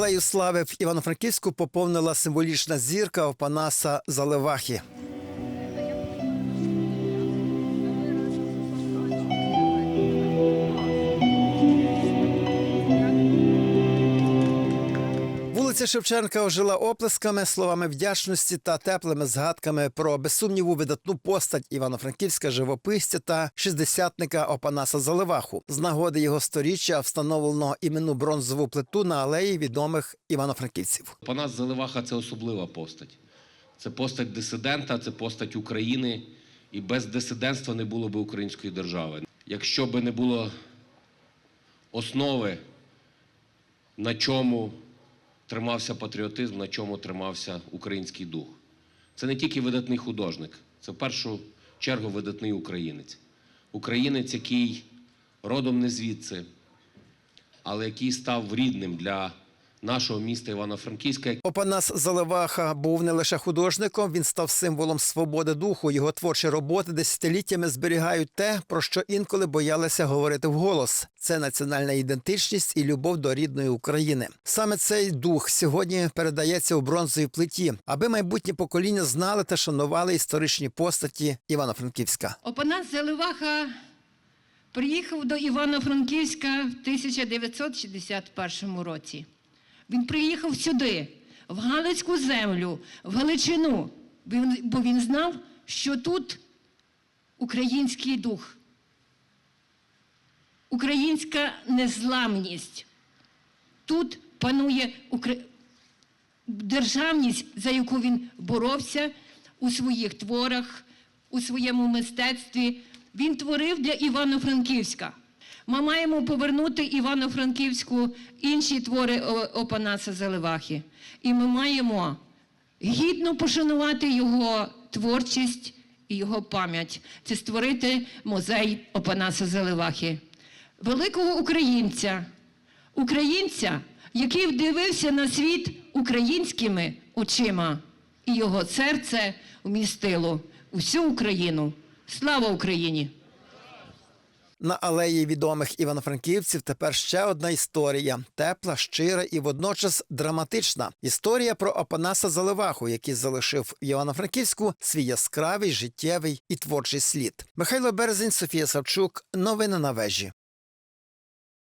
Алею слави в Івано-Франківську поповнила символічна зірка Опанаса Заливахи. Вулиця Шевченка ожила оплесками, словами вдячності та теплими згадками про без сумніву видатну постать Івано-Франківська живописця та шістдесятника Опанаса Заливаху. З нагоди його сторіччя встановлено іменну бронзову плиту на алеї відомих івано-франківців. Панас Заливаха це особлива постать. Це постать дисидента, це постать України. І без дисидентства не було б української держави. Якщо б не було основи, на чому тримався патріотизм, на чому тримався український дух. Це не тільки видатний художник, це в першу чергу видатний українець. Українець, який родом не звідси, але який став рідним для нашого міста Івано-Франківська, Опанас Заливаха був не лише художником, він став символом свободи духу. Його творчі роботи десятиліттями зберігають те, про що інколи боялися говорити вголос. Це національна ідентичність і любов до рідної України. Саме цей дух сьогодні передається у бронзовій плиті, аби майбутні покоління знали та шанували історичні постаті Івано-Франківська. Опанас Заливаха приїхав до Івано-Франківська в 1961 році. Він приїхав сюди, в Галицьку землю, в Галичину, бо він- знав, що тут український дух, українська незламність. Тут панує державність, за яку він боровся у своїх творах, у своєму мистецтві. Він творив для Івано-Франківська. Ми маємо повернути Івано-Франківську інші твори Опанаса Заливахи. І ми маємо гідно пошанувати його творчість і його пам'ять. Це створити музей Опанаса Заливахи. Великого українця, українця, який вдивився на світ українськими очима, і його серце вмістило всю Україну. Слава Україні! На алеї відомих івано-франківців тепер ще одна історія тепла, щира і водночас драматична. Історія про Опанаса Заливаху, який залишив Івано-Франківську свій яскравий життєвий і творчий слід. Михайло Березень, Софія Савчук. Новини на вежі.